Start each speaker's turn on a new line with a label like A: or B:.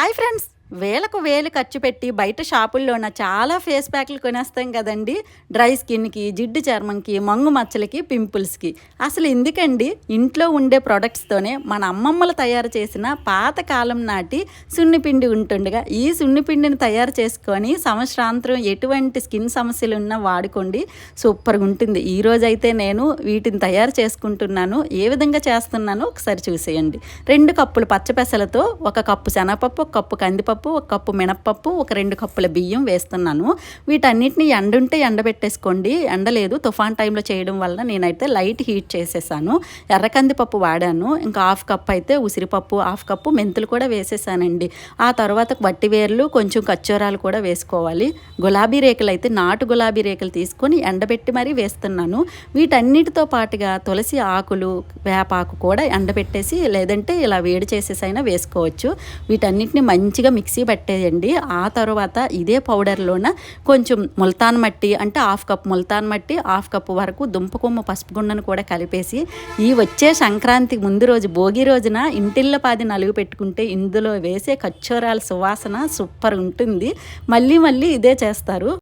A: Hi friends. వేలకు వేలు ఖర్చు పెట్టి బయట షాపుల్లోన చాలా ఫేస్ ప్యాక్లు కొనేస్తాం కదండి. డ్రై స్కిన్కి జిడ్డు చర్మంకి మంగు మచ్చలకి పింపుల్స్కి. అసలు ఎందుకండి? ఇంట్లో ఉండే ప్రొడక్ట్స్తోనే మన అమ్మమ్మలు తయారు చేసిన పాత కాలం నాటి సున్నిపిండి ఉంటుండగా ఈ సున్నిపిండిని తయారు చేసుకొని సంవత్సరాంతరం ఎటువంటి స్కిన్ సమస్యలు ఉన్నా వాడుకోండి. సూపర్గా ఉంటుంది ఈ రోజైతే నేను వీటిని తయారు చేసుకుంటున్నాను. ఏ విధంగా చేస్తున్నానో ఒకసారి చూసేయండి. రెండు కప్పులు పచ్చపెసలతో ఒక కప్పు శనగపప్పు ఒక కప్పు కందిపప్పు ఒక కప్పు మినప్పప్పు ఒక రెండు కప్పుల బియ్యం వేస్తున్నాను. వీటన్నిటిని ఎండుంటే ఎండబెట్టేసుకోండి. ఎండలేదు తుఫాన్ టైంలో చేయడం వల్ల నేనైతే లైట్ హీట్ చేసేసాను. ఎర్ర కందిపప్పు వాడాను. ఇంకా హాఫ్ కప్ అయితే ఉసిరిపప్పు హాఫ్ కప్పు మెంతులు కూడా వేసేసానండి. ఆ తర్వాత వట్టి వేర్లు కొంచెం కచ్చోరాలు కూడా వేసుకోవాలి. గులాబీ రేకులు అయితే నాటు గులాబీ రేకులు తీసుకొని ఎండబెట్టి మరీ వేస్తున్నాను. వీటన్నిటితో పాటుగా తులసి ఆకులు వేపాకు కూడా ఎండబెట్టేసి లేదంటే ఇలా వేడి చేసేసైనా వేసుకోవచ్చు. వీటన్నిటిని మంచిగా మిక్స్ పట్టేయండి. ఆ తర్వాత ఇదే పౌడర్లోన కొంచెం ముల్తాన్ మట్టి అంటే హాఫ్ కప్ ముల్తాన్ మట్టి హాఫ్ కప్ వరకు దుంపకొమ్మ పసుపు గుండను కూడా కలిపేసి ఈ వచ్చే సంక్రాంతి ముందు రోజు భోగి రోజున ఇంటిల్ల పాది నలుగు పెట్టుకుంటే ఇందులో వేసే కచ్చోరాల సువాసన సూపర్ ఉంటుంది. మళ్ళీ మళ్ళీ ఇదే చేస్తారు.